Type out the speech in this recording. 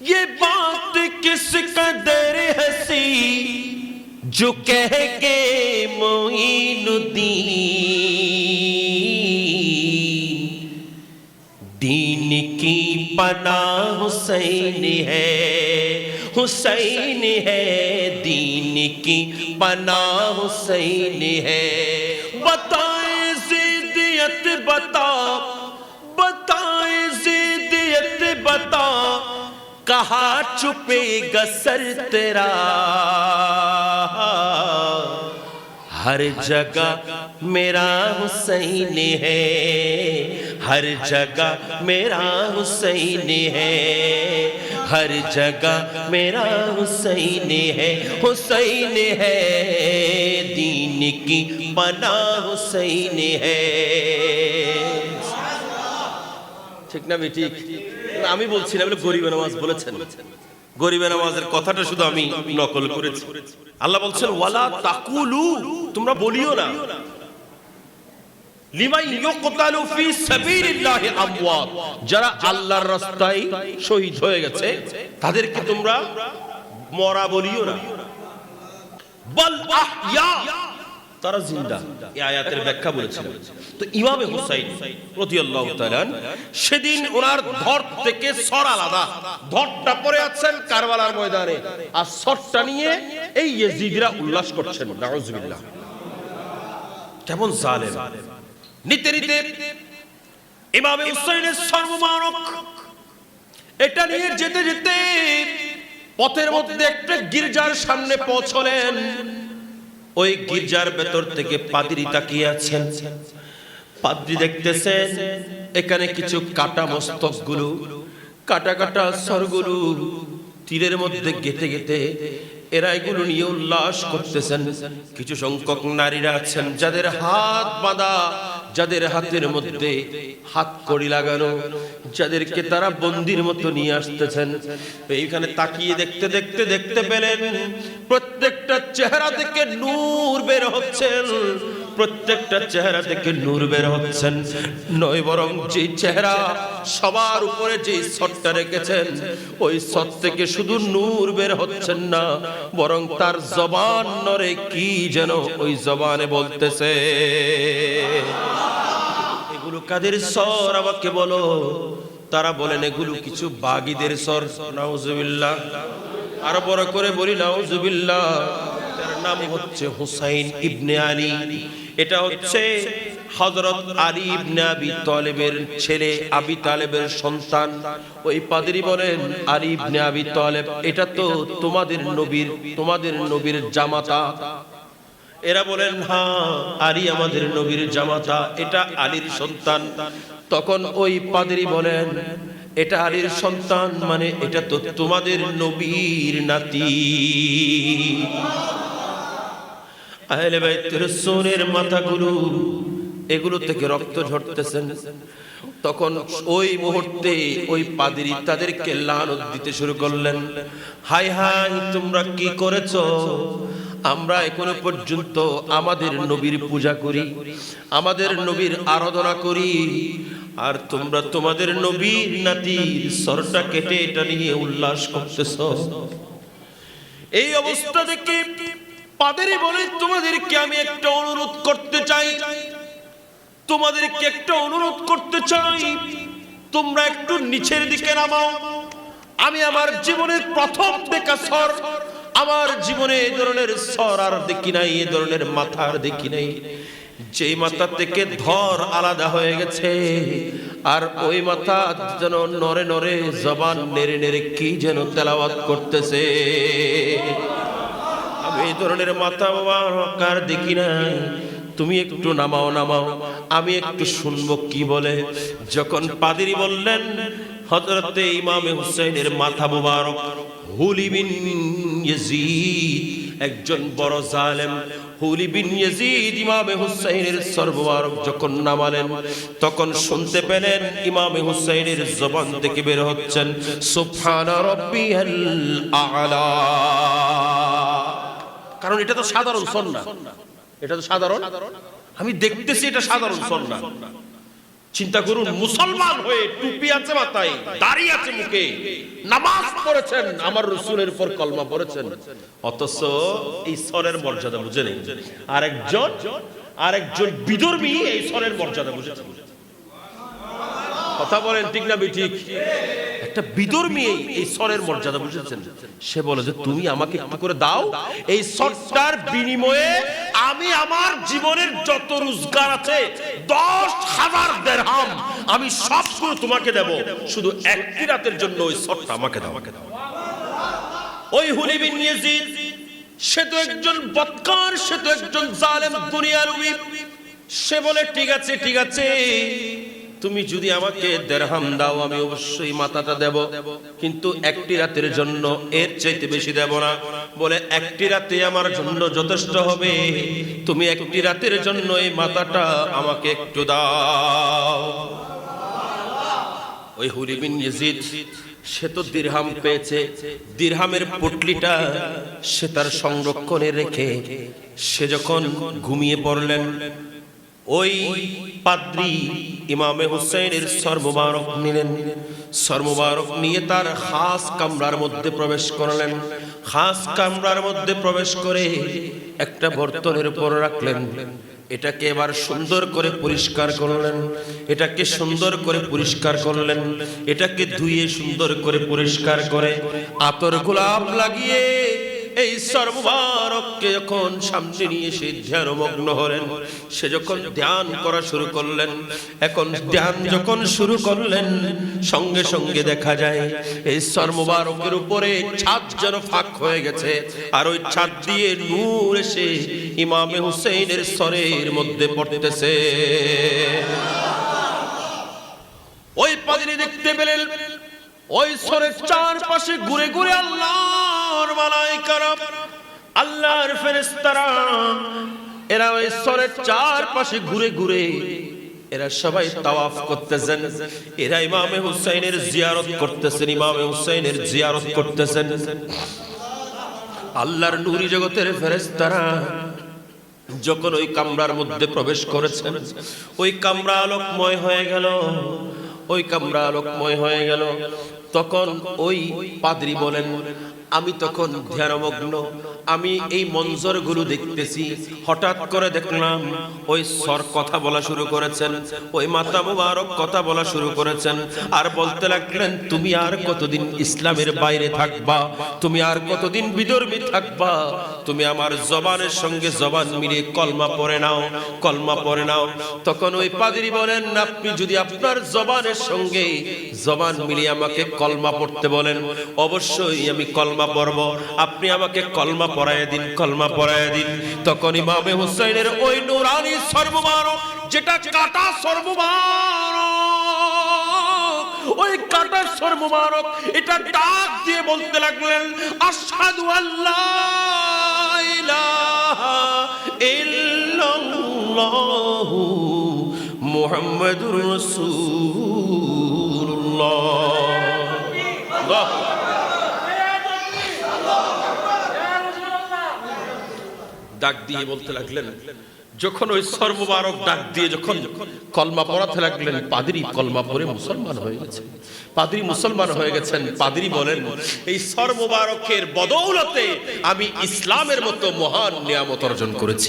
یہ بات کس قدر ہسی جو کہہ کے معین دین کی پناہ حسین ہے حسین ہے، دین کی پناہ حسین ہے۔ بتائے زیدیت، بتا کہاں چھپے گا سر تیرا؟ ہر جگہ میرا حسین ہے، ہر جگہ میرا حسین ہے، ہر جگہ میرا حسین ہے حسین ہے، دین کی پناہ حسین ہے۔ ٹھیک نا بھی ٹھیک আমি বলছি না বলে গরিব নামাজ বলেছেন। গরিবে নামাজের কথাটা শুধু আমি নকল করেছি। আল্লাহ বলছেন, ওয়ালা তাকুলু তোমরা বলিও না। যারা আল্লাহর রাস্তায় শহীদ হয়ে গেছে, তাদেরকে তোমরা মরা বলিও না। তারা জিন্দা। এই আয়াতের ব্যাখ্যা বলেছিলেন। তো ইমামে হুসাইন রাদিয়াল্লাহু তাআলা সেদিন ওনার ধর থেকে সর আলাদা। ধরটা পরে আছেন কারবালার ময়দানে। আর সরটা নিয়ে এই ইয়েজিদরা উল্লাস করছেন নাউজুবিল্লাহ। কেমন জালেম। নিতে নিতে ইমামে হুসাইনের সর্বমানক। এটা নিয়ে যেতে যেতে পথের মধ্যে একটা গির্জার সামনে পৌঁছলেন। ওই গির্জার ভেতর থেকে পাদ্রি তাকিয়ে আছেন। পাদ্রি দেখতেছেন, এখানে কিছু কাটা মস্তকগুলো কাটা কাটা সরগুলো তীরের মধ্যে গেতে গেতে এরা এগুলো নিয়ে উল্লাস করতেছেন। কিছু সংখ্যক নারীরা আছেন যাদের হাত বাঁধা যাদের হাতের মধ্যে হাত কড়ি লাগানো, যাদেরকে তারা বন্দির মতো নিয়ে আসতেছেন। এইখানে তাকিয়ে দেখতে দেখতে দেখতে পেলেন, প্রত্যেকটা চেহারা থেকে নূর বের হচ্ছেন। প্রত্যেকটা চেহারা থেকে নূর বের হচ্ছেন। নয় বরং যে চেহারা সবার উপরে যে সটটা রেখেছেন, ওই সট থেকে শুধু নূর বের হচ্ছেন না, বরং তার জবান নরে কি যেন ওই জবানে বলতেছে। এগুলো কাদের স্বর? আমাকে বলো। তারা বলেন, এগুলো কিছু বাগিদের স্বর। নাউজুবিল্লাহ। আরও বড় করে বলি, নাউজুবিল্লাহ। তার নাম হচ্ছে হুসাইন ইবনে আলী। এটা হচ্ছে হযরত আলী ইবনে আবি তালেবের ছেলে আবি তালেবের সন্তান। ওই পাদরি বলেন, আলী ইবনে আবি তালেব, এটা তো তোমাদের নবীর তোমাদের নবীর জামাতা। এরা বলেন হ্যাঁ আলী আমাদের নবীর জামাতা, এটা আলীর সন্তান। তখন ওই পাদরি বলেন, এটা আলীর সন্তান মানে এটা তো তোমাদের নবীর নাতি। আহলে বাইতের সোনের মাথাগুলো এগুলো থেকে রক্ত ঝরতেছেন। তখন ওই মুহূর্তে ওই পাদ্রী তাদেরকে লানত দিতে শুরু করলেন। হাই হাই তোমরা কি করেছ? আমরা এখনও পর্যন্ত আমাদের নবীর পূজা করি, আমাদের নবীর আরাধনা করি, আর তোমরা তোমাদের নবীর নাতির সরটা কেটে এটা নিয়ে উল্লাস করতেছ। এই অবস্থা দেখে পাদেরই বলে, তোমাদেরকে আমি একটা অনুরোধ করতে চাই। তোমাদেরকে একটা অনুরোধ করতে চাই। তোমরা একটু নিচের দিকে নামাও। আমি আমার জীবনের প্রথম দেখা স্বর, আমার জীবনে এই ধরনের স্বর আর দেখি নাই এই ধরনের মাথার দেখি নাই। যেই মাথা থেকে ধর আলাদা হয়ে গেছে, আর ওই মাথা যেন নরে নরে জবান নেড়ে নেড়ে কি যেন তেলাওয়াত করতেছে। এই ধরনের মাথা কার দেখি নাই? তুমি একটু নামাও নামাও। আমি একটু শুনব কি বলে। যখন পাদিরি বললেন, হযরতে ইমামে হুসাইনের মাথা মুবারক, হুলি বিন ইয়াজিদ, একজন বড় জালেম, হুলি বিন ইয়াজিদ ইমামে হুসাইনের সর্ববারক যখন নামালেন, তখন শুনতে পেলেন ইমামে হুসাইনের জবান থেকে বের হচ্ছেন, সুবহানা রাব্বিয়াল আ'লা। কারণ এটা তো সাধারণ সন্না। এটা তো সাধারণ। আমি দেখতেছি এটা সাধারণ সন্না। চিন্তা করুন, মুসলমান হয়ে টুপি আছে মাথায়, দাড়ি আছে মুখে, নামাজ পড়েছেন, আমার রসুলের উপর কলমা পড়েছেন। অথচ এই স্বরের মর্যাদা বুঝে নেই। আরেকজন আরেকজন বিদর্মী এই স্বরের মর্যাদা বুঝেছেন কথা বলেন ঠিক না ঠিক একটা বিদর্মী এই- স্বরের মর্যাদা বুঝেছেন? সে বলে যে তুমি আমাকে একটু করে দাও, এই স্বরটার বিনিময়ে আমি আমার জীবনের যত রোজগার আছে, দশ হাজার দেড়হাম আমি সবগুলো তোমাকে দেব। শুধু একটি রাতের জন্য ওই স্বরটা আমাকে দাও। আমাকে দাও ওই হুলি বিন ইয়াজিদ, সে তো একজন বৎকার, সে তো একজন জালেম, দুনিয়ার উইপ সে বলে, ঠিক আছে ঠিক আছে। তুমি যদি আমাকে দেড়হাম দাও, আমি অবশ্যই মাথাটা দেব। কিন্তু একটি রাতের জন্য এর চাইতে বেশি দেব না। বলে, একটি রাতে আমার জন্য যথেষ্ট হবে। তুমি একটি রাতের জন্য এই মাথাটা আমাকে একটু দাও। ওই হুরিবিন ইয়েজিদ, সে তো দিরহাম পেয়েছে। দিরহামের পটলিটা সে তার সংরক্ষণে রেখে সে যখন ঘুমিয়ে পড়লেন ওই পাদ্রি ইমামে হুসেনের সর্ববারক নিলেন। সর্ববারক নিয়ে তার খাস কামরার মধ্যে প্রবেশ করলেন। খাস কামরার মধ্যে প্রবেশ করে একটা বর্তনের উপর রাখলেন। এটাকে এবার সুন্দর করে পরিষ্কার করলেন। এটাকে সুন্দর করে পরিষ্কার করলেন। এটাকে ধুয়ে সুন্দর করে পরিষ্কার করে আতর গোলাপ লাগিয়ে এই সর্ববারককে যখন সামনে নিয়ে সে ধ্যানমগ্ন হলেন। সে যখন ধ্যান করা শুরু করলেন, এখন ধ্যান যখন শুরু করলেন, সঙ্গে সঙ্গে দেখা যায়, এই সর্ববারকের উপরে ছাদ যেন ফাঁক হয়ে গেছে। আর ওই ছাদ দিয়ে নূর এসে ইমামে হুসেইনের স্বরের মধ্যে পড়তেছে। ওই পাদিনী দেখতে পেলেন, ওই সরের চারপাশে ঘুরে ঘুরে আল্লাহর এরা ওই সরের চারপাশে ঘুরে ঘুরে, এরা সবাই তাওয়াফ করতেছেন। এরা ইমামে হুসাইনের জিয়ারত করতেছেন, ইমামে হুসাইনের জিয়ারত করতেছেন। আল্লাহর নূরি জগতের ফেরেশতারা যখন ওই কামরার মধ্যে প্রবেশ করেছেন, ওই কামরা আলোকময় হয়ে গেল, ওই কামরা আলোকময় হয়ে গেল। তখন ওই পাদ্রি বলেন আমি তখন ধ্যানমগ্ন। আমি এই মঞ্জরগুলো দেখতেছি। হঠাৎ করে দেখলাম, ওই সর কথা বলা শুরু করেছেন, ওই মাতা মুবারক কথা বলা শুরু করেছেন। আর বলতে লাগলেন, তুমি আর কতদিন ইসলামের বাইরে থাকবা? তুমি আর কতদিন বিধর্মী থাকবা? তুমি আমার জবানের সঙ্গে জবান মিলিয়ে কলমা পড়ে নাও, কলমা পড়ে নাও। তখন ওই পাদ্রী বলেন, আপনি যদি আপনার জবানের সঙ্গে জবান মিলিয়ে আমাকে কলমা পড়তে বলেন, অবশ্যই আমি কলমা পড়ব। আপনি আমাকে কলমা পড়ায় দিন, কলমা পড়ায় দিন। তখন ইমামে হুসাইনের ওই নুরানি সর্বমানব, যেটা কাটা সর্বমানব, ওই কাটার সর্বমানব, এটা ডাক দিয়ে বলতে লাগলেন, আশহাদু আল্লাহ ইলাহা ইল্লাল্লাহু মুহাম্মাদুর রাসূলুল্লাহ আল্লাহ ডাক দিয়ে বলতে লাগলেন, যখন ওই সর্ববারক ডাক দিয়ে যখন কলমা পড়াতে লাগলেন, পাদরি কলমা পড়ে মুসলমান হয়ে গেছে। পাদরি মুসলমান হয়ে গেছেন। পাদরি বলেন, এই সর্ববারকের বদৌলতে আমি ইসলামের মতো মহান নিয়ামত অর্জন করেছি।